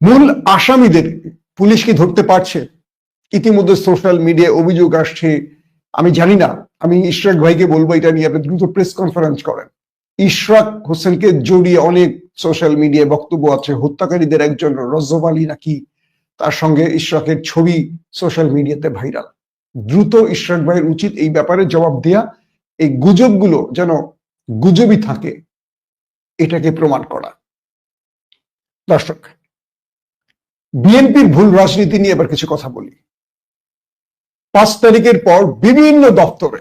মূল আসামিদের পুলিশ কি ধরতে পারছে? ইতিমধ্যে সোশ্যাল মিডিয়ায় অভিযোগ আসছে, আমি জানি না, আমি ইশরাক ভাইকে বলব এটা নিয়ে, আপনি দ্রুত প্রেস কনফারেন্স করেন। ইশরাক হোসেনকে জড়িয়ে অনেক সোশ্যাল মিডিয়ায় বক্তব্য আছে, হত্যাকারীদের একজন রজব আলী নাকি, তার সঙ্গে ইশরাকের ছবি সোশ্যাল মিডিয়াতে ভাইরাল। দ্রুত ইশরাক ভাইয়ের উচিত এই ব্যাপারে জবাব দেয়া, এই গুজবগুলো যেন গুজবই থাকে, এটাকে প্রমাণ করা। দর্শক বিএনপির ভুল রাজনীতি নিয়ে এবার কিছু কথা বলি। পাঁচ তারিখের পর বিভিন্ন দপ্তরে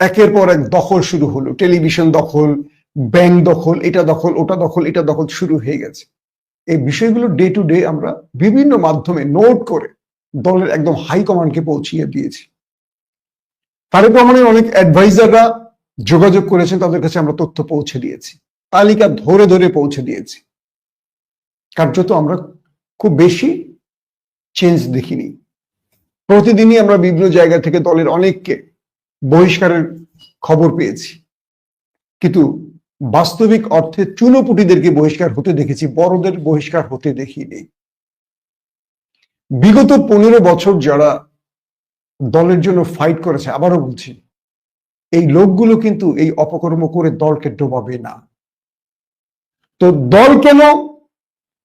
একের পর এক দখল শুরু হলো। টেলিভিশন দখল, ব্যাংক দখল, এটা দখল, ওটা দখল, এটা দখল শুরু হয়ে গেছে। এই বিষয়গুলো ডে টু ডে আমরা বিভিন্ন মাধ্যমে নোট করে দলের একদম হাইকমান্ডকে পৌঁছিয়ে দিয়েছি। তারেক রহমানের অনেক অ্যাডভাইজাররা যোগাযোগ করেছেন, তাদের কাছে আমরা তথ্য পৌঁছে দিয়েছি। তালিকা ধরে ধরে পৌঁছে দিয়েছি। কার্যত আমরা খুব বেশি চেঞ্জ দেখিনি। প্রতিদিনই আমরা বিভিন্ন জায়গা থেকে দলের অনেককে বহিষ্কারের খবর পেয়েছি। কিন্তু বাস্তবিক অর্থে চুনোপুটিদেরকে বহিষ্কার হতে দেখেছি, বড়দের বহিষ্কার হতে দেখিনি। বিগত পনেরো বছর যারা দলের জন্য ফাইট করেছে, আবারও বলছি, এই লোকগুলো কিন্তু এই অপকর্ম করে দলকে ডোবাবে না। তো দল কেন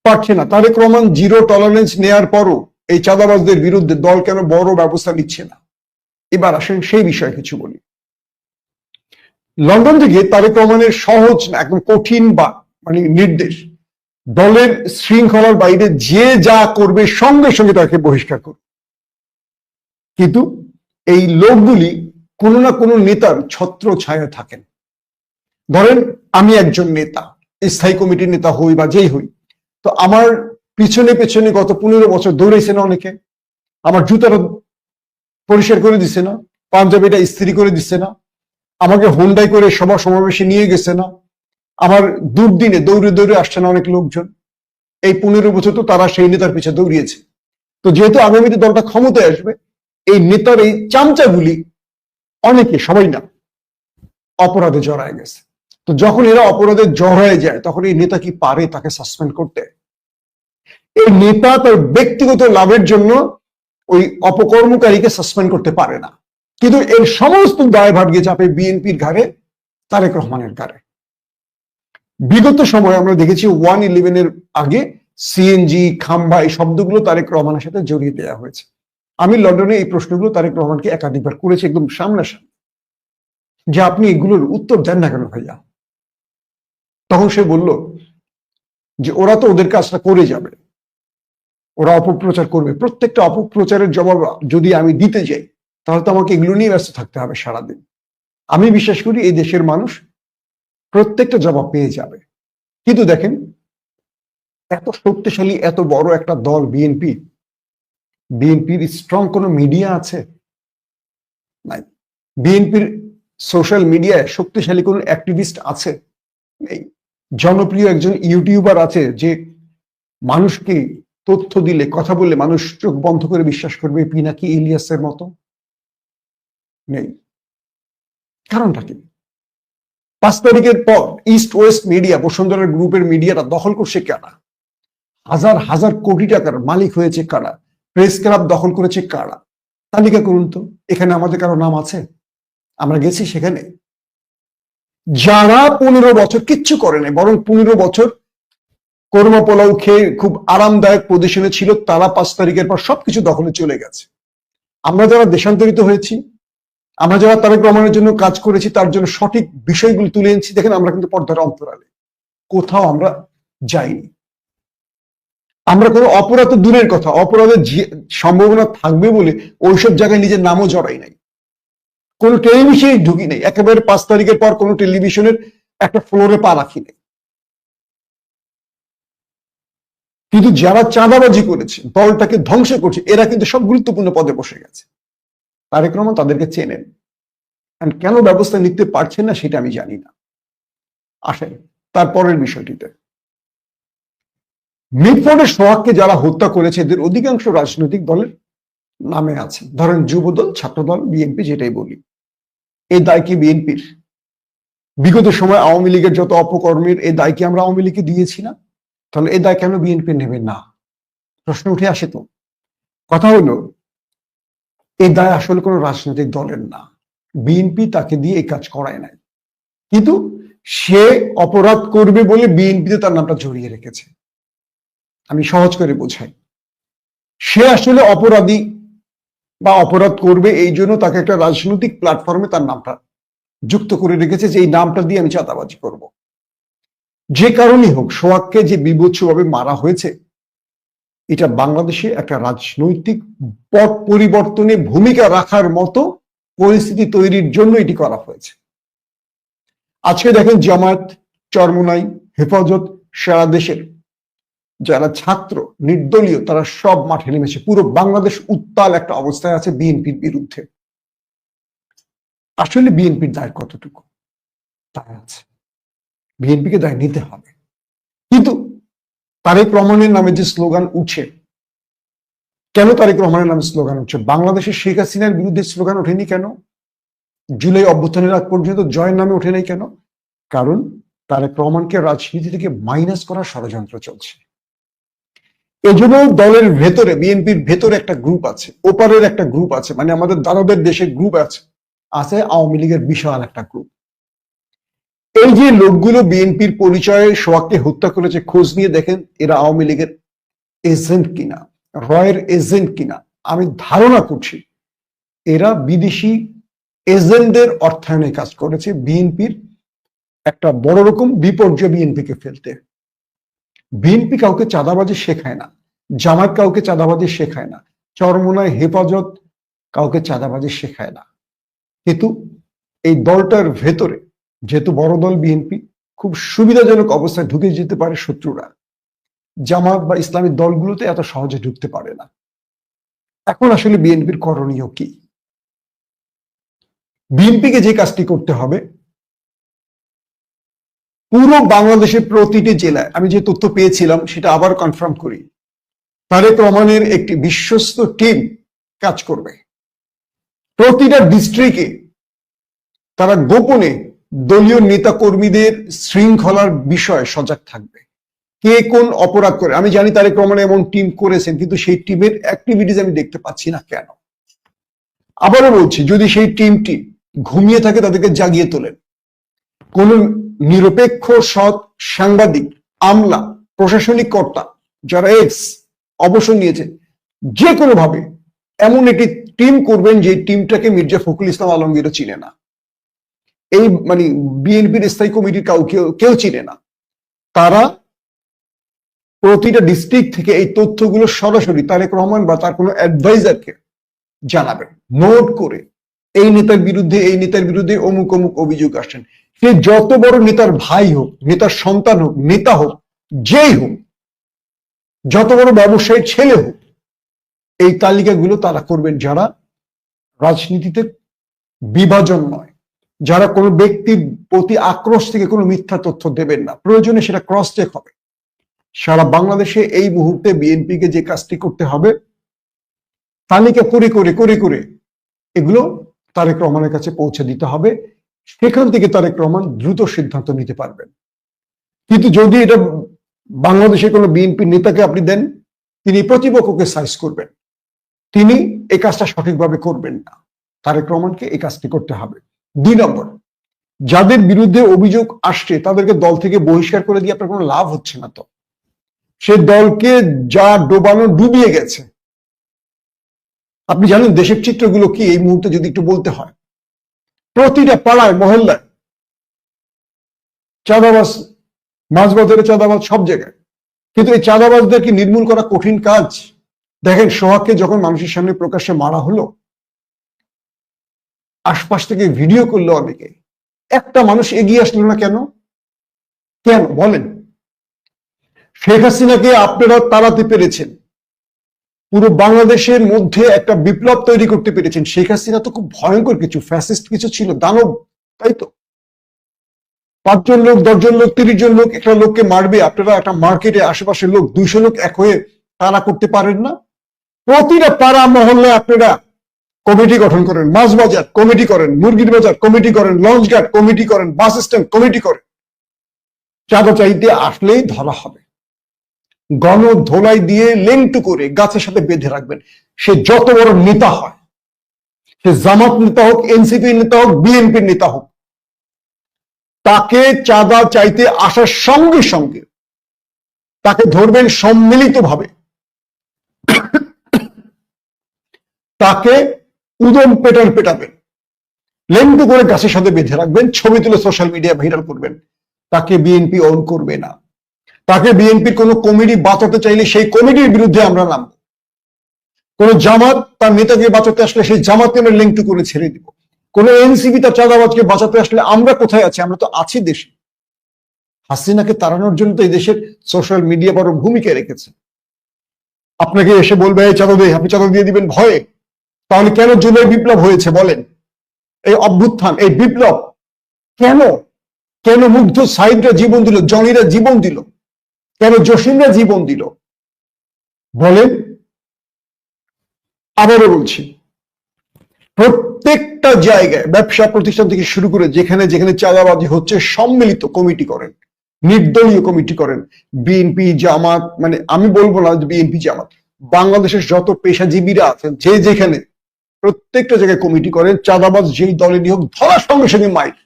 পারছে না। তারেক রহমান জিরো টলারেন্স নেয়ার পরও এই চাঁদাবাজদের বিরুদ্ধে দল কেন বড় ব্যবস্থা নিচ্ছে না? এবার আসেন সেই বিষয়ে কিছু বলি। লন্ডন থেকে তারেক রহমানের সহজ না, একদম কঠিন বা মানে নির্দেশ। দলের শৃঙ্খলার বাইরে যে যা করবে সঙ্গে সঙ্গে তাকে বহিষ্কার করবে কিন্তু এই লোকগুলি কোনো না কোনো নেতার ছত্র ছায়া থাকেন। ধরেন আমি একজন নেতা, স্থায়ী কমিটির নেতা হই বা যেই হই তো আমার পিছনে পেছনে গত পনেরো বছর দৌড়েছে না অনেকে। আমার জুতাটা পরিষ্কার করে দিছে না, পাঞ্জাবিটা ইস্ত্রি করে দিচ্ছে না, আমাকে হোন্ডাই করে সভা সমাবেশে নিয়ে গেছে না। আমার দুর্দিনে দৌড়ে দৌড়ে আসছে না অনেক লোকজন। এই পনেরো বছর তো তারা সেই নেতার পিছিয়ে দৌড়িয়েছে। তো যেহেতু আগামীতে দলটা ক্ষমতায় আসবে, এই নেতার এই চামচাগুলি অনেকে সবাই না, অপরাধে জড়ায় গেছে। তো যখন এরা অপরাধে জড়ায় যায়, তখন এই নেতা কি পারে তাকে সাসপেন্ড করতে? এই নেতা তার ব্যক্তিগত লাভের জন্য ওই অপকর্মকারীকে সাসপেন্ড করতে পারে না। কিন্তু এর সমস্ত দায়ভার গিয়ে চাপে বিএনপির ঘাড়ে তারেক রহমানের ঘাড়ে। বিগত সময় আমরা দেখেছি ওয়ান ইলেভেনের আগে সিএনজি খাম্বা এই শব্দগুলো তারেক রহমানের সাথে জড়িয়ে দেওয়া হয়েছে। আমি লন্ডনে এই প্রশ্নগুলো তারেক রহমানকে একাধিকবার করেছি একদম সামনাসামনি। যে আপনি এগুলোর উত্তর দেন না কেন ভাইয়া? তখন সে বলল যে, ওরা তো ওদের কাজটা করে যাবে। ওরা অপপ্রচার করবে। প্রত্যেকটা অপপ্রচারের জবাব যদি আমি দিতে যাই, তাহলে তো আমাকে এগুলো নিয়ে ব্যস্ত থাকতে হবে সারাদিন। আমি বিশ্বাস করি এই দেশের মানুষ প্রত্যেকটা জবাব পেয়ে যাবে। কিন্তু দেখেন, এত শক্তিশালী, এত বড় একটা দল, বিএনপি, বিএনপির স্ট্রং কোনো মিডিয়া আছে? নাই। বিএনপির সোশ্যাল মিডিয়ায় শক্তিশালী কোনো অ্যাক্টিভিস্ট আছে? জনপ্রিয় একজন ইউটিউবার আছে যে মানুষকে তথ্য দিলে, কথা বললে মানুষ চোখ বন্ধ করে বিশ্বাস করবে পিনাকি ইলিয়াসের মতো? নেই। কারণটা কি? পাঁচ তারিখের পর ইস্ট ওয়েস্ট মিডিয়া বসুন্ধরার গ্রুপের মিডিয়াটা দখল করছে কারা? হাজার হাজার কোটি টাকার মালিক হয়েছে কারা? প্রেস ক্লাব দখল করেছে কারা? তালিকা করুন তো, এখানে আমাদের কারও নাম আছে? আমরা গেছি সেখানে। যারা পনেরো বছর, কিচ্ছু করে নাই, বরং পনেরো বছর কর্ম পোলাও খেয়ে খুব আরামদায়ক পজিশনে ছিল, তারা পাঁচ তারিখের পর সবকিছু দখলে চলে গেছে। আমরা যারা দেশান্তরিত হয়েছি, আমরা যারা তারেক রহমানের জন্য কাজ করেছি, তার জন্য সঠিক বিষয়গুলো তুলে এনেছি, দেখেন আমরা কিন্তু পর্দার অন্তরালে। কোথাও আমরা যাইনি। আমরা কোনো অপরাধ দূরের কথা, অপরাধের সম্ভাবনা থাকবে বলে ওইসব জায়গায় নিজের নামও জড়াই নাই। কোনো টেলিভিশনে ঢুকি নেই। একেবারে পাঁচ তারিখের পর কোনো টেলিভিশনের একটা ফ্লোরে পা রাখি নেই। কিন্তু যারা চাঁদাবাজি করেছে, দলটাকে ধ্বংস করছে, এরা কিন্তু সব গুরুত্বপূর্ণ পদে বসে গেছে। তারেক রহমান তাদেরকে চেনেন। কেন ব্যবস্থা নিতে পারছেন না সেটা আমি জানি না। আসেন তারপরের বিষয়টিতে। মিটফোর্ডের সোহাগকে যারা হত্যা করেছে, এদের অধিকাংশ রাজনৈতিক দলের নামে আছে। ধরেন যুবদল, ছাত্রদল, বিএনপি, যেটাই বলি। এই দায় কি বিএনপির? বিগত সময় আওয়ামী লীগের যত অপকর্মের, এই দায় কি আমরা আওয়ামী লীগকে দিয়েছি না? তাহলে এই দায় কেন বিএনপি নেবে না? প্রশ্ন উঠে আসে তো। কথা হলো, এই দায় আসলে কোনো রাজনৈতিক দলের না। বিএনপি তাকে দিয়ে এই কাজ করায় নাই। কিন্তু সে অপরাধ করবে বলে বিএনপিতে তার নামটা জড়িয়ে রেখেছে। আমি সহজ করে বোঝাই। সে আসলে অপরাধী বা অপরাধ করবে এই জন্য তাকে একটা রাজনৈতিক প্ল্যাটফর্মে তার নামটা যুক্ত করে রেখেছে, যে এই নামটা দিয়ে আমি চাঁদাবাজি করব। যে কারণেই হোক, সোহাগকে যে বিভৎসভাবে মারা হয়েছে, এটা বাংলাদেশে একটা রাজনৈতিক পট পরিবর্তনে ভূমিকা রাখার মতো পরিস্থিতি তৈরির জন্য এটি করা হয়েছে। আজকে দেখেন জামায়াত চরমোনাই, হেফাজত, সারা দেশের যারা ছাত্র, নির্দলীয়, তারা সব মাঠে নেমেছে। পুরো বাংলাদেশ উত্তাল একটা অবস্থায় আছে বিএনপির বিরুদ্ধে। আসলে বিএনপির দায় কতটুকু? দায় আছে। বিএনপিকে দায় নিতে হবে। কিন্তু তারেক রহমানের নামে যে স্লোগান উঠে, কেন তারেক রহমানের নামে স্লোগান উঠছে বাংলাদেশের শেখ হাসিনার বিরুদ্ধে স্লোগান ওঠেনি কেন? জুলাই অভ্যুত্থানের আগ পর্যন্ত জয়ের নামে ওঠে নাই কেন? কারণ তারেক রহমানকে রাজনীতি থেকে মাইনাস করার ষড়যন্ত্র চলছে। এজন্য দলের ভেতরে, বিএনপির ভেতরে একটা গ্রুপ আছে, ওপারের একটা গ্রুপ আছে মানে আমাদের দাদাদের দেশে গ্রুপ আছে আছে আওয়ামী লীগের বিশাল একটা গ্রুপ এই যে লোকগুলো বিএনপির পরিচয়ে সোহাগকে হত্যা করেছে, খোঁজ নিয়ে দেখেন, এরা আওয়ামী লীগের এজেন্ট কিনা, রয়ের এজেন্ট কিনা, আমি ধারণা করছি, এরা বিদেশি এজেন্টদের অর্থায়নে কাজ করেছে, বিএনপির একটা বড় রকম বিপর্যয় বিএনপিকে ফেলতে। বিএনপি কাউকে চাঁদাবাজি শেখায় না জামাত কাউকে চাঁদাবাজি শেখায় না, চরমোনায় হেফাজত কাউকে চাঁদাবাজি শেখায় না। কিন্তু এই দলটার ভেতরে যেহেতু বড় দল বিএনপি খুব সুবিধাজনক অবস্থায় ঢুকে যেতে পারে শত্রুরা। জামাত বা ইসলামী দলগুলোতে এত সহজে ঢুকতে পারে না। এখন আসলে বিএনপির করণীয় কি? বিএনপিকে যে কাজটি করতে হবে পুরো বাংলাদেশের প্রতিটি জেলায় আমি যে তথ্য পেয়েছিলাম, সেটা আবার কনফার্ম করি। তারেক রহমানের একটি বিশ্বস্ত টিম কাজ করবে। প্রতিটা ডিস্ট্রিক্টে তারা গোপনে দলীয় নেতা কর্মীদের শৃঙ্খলার বিষয়ে সজাগ থাকবে। কে কোন অপরাধ করে, আমি জানি তারেক রহমান এমন টিম করেছেন, কিন্তু সেই টিমের অ্যাক্টিভিটিস আমি দেখতে পাচ্ছি না কেন? আবারও বলছি, যদি সেই টিমটি ঘুমিয়ে থাকে, তাদেরকে জাগিয়ে তোলেন। কোন নিরপেক্ষ সৎ সাংবাদিক, আমলা, প্রশাসনিক কর্তা যারা এক্স অবসর নিয়েছে, যে কোনো ভাবে এমন একটি টিম করবেন যে টিমটাকে মির্জা ফখরুল ইসলাম আলমগীরও চিনে না। এই মানে বিএনপির স্থায়ী কমিটির কাউ কেউ কেউ চিনে না। তারা প্রতিটা ডিস্ট্রিক্ট থেকে এই তথ্যগুলো সরাসরি তারেক রহমান বা তার কোনো অ্যাডভাইজারকে জানাবেন নোট করে এই নেতার বিরুদ্ধে, এই নেতার বিরুদ্ধে অমুক অমুক অভিযোগ আসছেন। সে যত বড় নেতার ভাই হোক, নেতার সন্তান হোক, নেতা হোক, যেই হোক, যত বড় ব্যবসায়ীর ছেলে হোক, এই তালিকাগুলো তারা করবেন যারা রাজনীতিতে বিভাজন নয়, যারা কোনো ব্যক্তির প্রতি আক্রোশ থেকে কোনো মিথ্যা তথ্য দেবেন না। প্রয়োজনে সেটা ক্রস চেক হবে। সারা বাংলাদেশে এই মুহূর্তে বিএনপিকে যে কাজটি করতে হবে, তালিকা করে করে করে করে, এগুলো তারেক রহমানের কাছে পৌঁছে দিতে হবে। সেখান থেকে তারেক রহমান দ্রুত সিদ্ধান্ত নিতে পারবেন। কিন্তু যদি এটা বাংলাদেশে কোনো বিএনপি নেতাকে আপনি দেন, তিনি প্রতিপক্ষকে সাইজ করবেন। তিনি এই কাজটা সঠিকভাবে করবেন না। তারেক রহমানকে এই কাজটি করতে হবে। দুই নম্বর, যাদের বিরুদ্ধে অভিযোগ আসছে, তাদেরকে দল থেকে বহিষ্কার করে দিয়ে আপনার কোনো লাভ হচ্ছে না তো। সে দলকে যা ডোবানো ডুবিয়ে গেছে আপনি জানেন দেশের চিত্রগুলো কি? এই মুহূর্তে যদি একটু বলতে হয়। প্রতিটা পাড়ায়, মহল্লায়, চাঁদাবাজ মাছ বাজারে চাঁদাবাজ সব জায়গায়। কিন্তু এই চাঁদাবাজদেরকে নির্মূল করা কঠিন কাজ? দেখেন, সোহাগকে যখন মানুষের সামনে প্রকাশ্যে মারা হলো, আশপাশ থেকে ভিডিও করল অনেকে। একটা মানুষ এগিয়ে আসলো না কেন? কেন? বলেন। শেখ হাসিনাকে আপনারা তাড়াতে পেরেছেন। পুরো বাংলাদেশের মধ্যে একটা বিপ্লব তৈরি করতে পেরেছেন। শেখ হাসিনা তো খুব ভয়ঙ্কর কিছু ফ্যাসিস্ট কিছু ছিল, দানব, তাই তো? পাঁচজন লোক, দশজন লোক তিরিশ জন লোক একটা লোককে মারবে। আপনারা একটা মার্কেটে আশেপাশের লোক, দুইশো লোক এক হয়ে তারা করতে পারেন না? প্রতিটা পাড়া মহল্লায় আপনারা কমিটি গঠন করেন। মাছ বাজার কমিটি করেন, মুরগির বাজার কমিটি করেন লঞ্চ ঘাট কমিটি করেন, বাস স্ট্যান্ড কমিটি করেন। চাঁদা চাইতে আসলেই ধরা হবে। গণ ধোলাই দিয়ে লেংটু করে গাছের সাথে বেঁধে রাখবেন। সে যত বড় নেতা হয়, সে জামাত নেতা হোক, এনসিপি নেতা হোক বিএনপির নেতা হোক, তাকে চাঁদা চাইতে আসার সঙ্গে সঙ্গে তাকে ধরবেন সম্মিলিতভাবে। তাকে উদম পেটার পেটাবেন। লেন্টু করে গাছের সাথে বেঁধে রাখবেন, ছবি তুলে সোশ্যাল মিডিয়া ভাইরাল করবেন। তাকে বিএনপি অন করবে না। তাকে বিএনপির কোন কমিটি বাঁচাতে চাইলে সেই কমিটির বিরুদ্ধে আমরা নামব। কোন জামাত তার নেতাকে বাঁচাতে আসলে সেই জামাতকে আমরা লিঙ্কটু করে ছেড়ে দিব। কোন এনসিপি তার চাঁদাবাজকে বাঁচাতে আসলে আমরা কোথায় আছি? আমরা তো আছি দেশে। হাসিনাকে তাড়ানোর জন্য তো এই দেশের সোশ্যাল মিডিয়া বড় ভূমিকা রেখেছে। আপনাকে এসে বলবে, এই চাঁদা দিয়ে আপনি চাঁদা দিয়ে দিবেন ভয়ে? তাহলে কেন জুলাই বিপ্লব হয়েছে বলেন? এই অভ্যুত্থান, এই বিপ্লব, কেন? কেন মুগ্ধ সাইদরা জীবন দিল জনিরা জীবন দিল? কেন জসিমরা জীবন দিল? বলেন। আবারও বলছি, প্রত্যেকটা জায়গায় ব্যবসা প্রতিষ্ঠান থেকে শুরু করে যেখানে যেখানে চাঁদাবাজি হচ্ছে, সম্মিলিত কমিটি করেন, নির্দলীয় কমিটি করেন। বিএনপি, জামাত মানে আমি বলব না বিএনপি, জামাত। বাংলাদেশের যত পেশাজীবীরা আছেন, যে যেখানে প্রত্যেকটা জায়গায় কমিটি করেন, চাঁদাবাজ যেই দলেরই হোক, ধরার সঙ্গে সঙ্গে মাইর।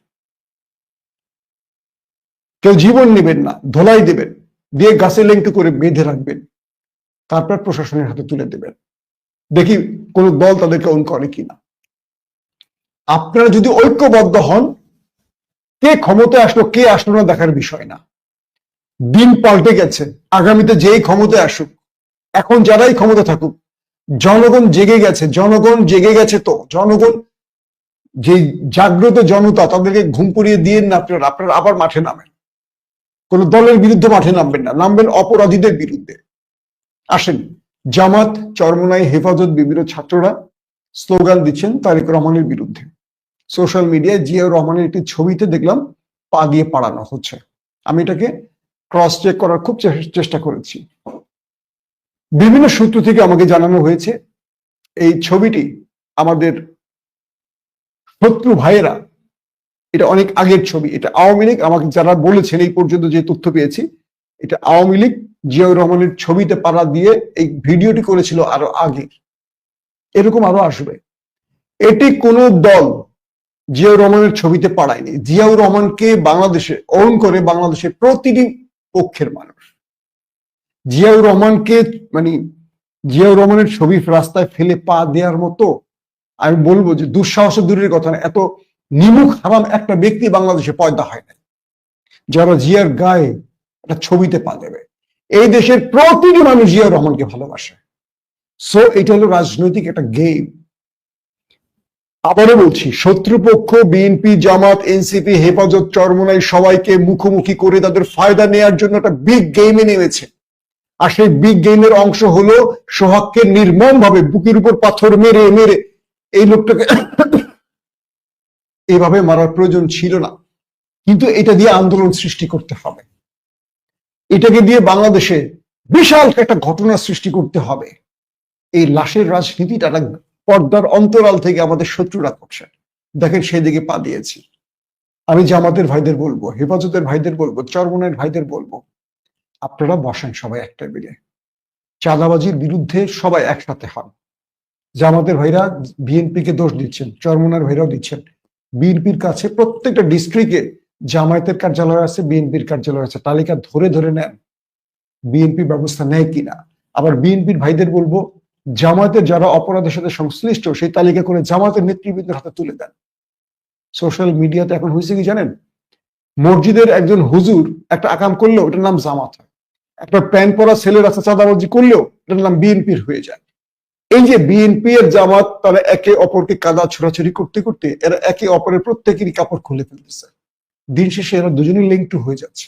কেউ জীবন নেবেন না, ধোলাই দেবেন। দিয়ে গাছে লেংটু করে বেঁধে রাখবেন। তারপর প্রশাসনের হাতে তুলে দেবেন। দেখি কোন দল তাদেরকে অন করে কিনা। আপনারা যদি ঐক্যবদ্ধ হন, কে ক্ষমতায় আসলো, কে আসলো না দেখার বিষয় না। দিন পাল্টে গেছে। আগামীতে যেই ক্ষমতায় আসুক, এখন যারাই ক্ষমতা থাকুক, জনগণ জেগে গেছে, জনগণ জেগে গেছে তো, জনগণ যে জাগ্রত জনতা, তাদেরকে ঘুম পড়িয়ে দিয়ে না আপনারা আপনারা আবার মাঠে নামেন। কোন দলের বিরুদ্ধে মাঠে নামবেন না, নামবেন অপরাধীদের বিরুদ্ধে। আসেন, জামাত, চরমনাই, হেফাজত বিভিন্ন ছাত্ররা স্লোগান দিচ্ছেন তারেক রহমানের বিরুদ্ধে। সোশ্যাল মিডিয়ায় জিয়াউর রহমানের একটি ছবিতে দেখলাম, পা দিয়ে পাড়ানো হচ্ছে। আমি এটাকে ক্রস চেক করার খুব চেষ্টা করেছি। বিভিন্ন সূত্র থেকে আমাকে জানানো হয়েছে, এই ছবিটি আমাদের শত্রু ভাইয়েরা এটা অনেক আগের ছবি। এটা আওয়ামী লীগ, আমাকে যারা বলেছেন এই পর্যন্ত যে তথ্য পেয়েছি, এটা আওয়ামী লীগ জিয়াউর রহমানের ছবিতে পাড়া দিয়ে এই ভিডিওটি করেছিল আরও আগে। এরকম আরও আসবে। এটি কোন দল জিয়াউর রহমানের ছবিতে পাড়ায়নি। জিয়াউর রহমানকে বাংলাদেশে অন করে বাংলাদেশের প্রতিটি পক্ষের মানুষ। জিয়াউর রহমানকে মানে জিয়াউর রহমানের ছবি রাস্তায় ফেলে পা দেওয়ার মতো, আমি বলব যে দুঃসাহসের দূরের কথা না, এত নিমুখ হারাম একটা ব্যক্তি বাংলাদেশে পয়দা হয় না যারা জিয়ার গায়ে একটা ছবিতে পা দেবে। এই দেশের প্রতিটি মানুষ জিয়াউর রহমানকে ভালোবাসে। সো এটা হলো রাজনৈতিক একটা গেম আবারও বলছি, শত্রুপক্ষ বিএনপি জামাত এনসিপি হেফাজত, চরমনাই সবাইকে মুখোমুখি করে তাদের ফায়দা নেয়ার জন্য একটা বিগ গেমে নেমেছে। আর সেই বিগ গেমের অংশ হলো সোহাগকে নির্মম ভাবে বুকের উপর পাথর মেরে মেরে এই লোকটাকে এভাবে মারার প্রয়োজন ছিল না। কিন্তু এটা দিয়ে আন্দোলন সৃষ্টি করতে হবে। এটাকে দিয়ে বাংলাদেশে বিশাল একটা ঘটনা সৃষ্টি করতে হবে। এই লাশের রাজনীতিটা পর্দার অন্তরাল থেকে আমাদের শত্রুরা করছে। দেখেন সেদিকে পা দিয়েছি। আমি জামাতের ভাইদের বলব, হেফাজতের ভাইদের বলব, চরমনের ভাইদের বলব, আপনারা বসেন সবাই একটা মিলে। চাঁদাবাজির বিরুদ্ধে সবাই একসাথে হন। জামাতের ভাইরা বিএনপিকে দোষ দিচ্ছেন, চরমনার ভাইরাও দিচ্ছেন। বিএনপির কাছে প্রত্যেকটা ডিস্ট্রিক্টে জামায়াতের কার্যালয় আছে, বিএনপির কার্যালয় আছে। তালিকা ধরে ধরে নেন, বিএনপি ব্যবস্থা নেয় কিনা। আবার বিএনপির ভাইদের বলব, জামায়াতের যারা অপরাধের সাথে সংশ্লিষ্ট, সেই তালিকা করে জামাতের নেতৃবৃন্দের হাতে তুলে দেন। সোশ্যাল মিডিয়াতে এখন হয়েছে কি জানেন? মসজিদের একজন হুজুর একটা আকাম করলেও এটার নাম জামাত একটা প্যান্ট পরা ছেলের রাস্তা চাঁদাবাজি করলেও এটার নাম বিএনপির হয়ে যায়। এই যে বিএনপি এর জামাত তারা একে অপরকে কাদা ছোড়াছড়ি করতে করতে এরা একে অপরের প্রত্যেকেরই কাপড় খুলে ফেলতেছে। দিন শেষে এরা দুজনই লিঙ্ক টু হয়ে যাচ্ছে।